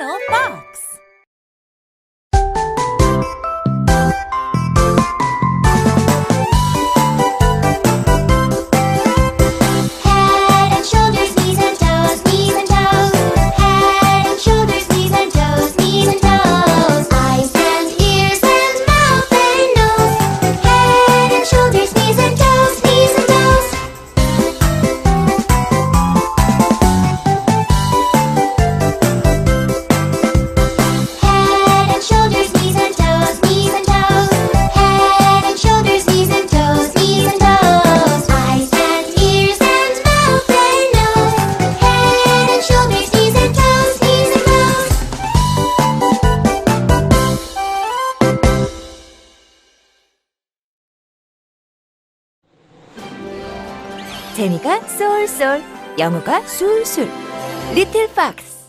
little fox. 재미가 쏠쏠, 영어가 술술. 리틀 박스.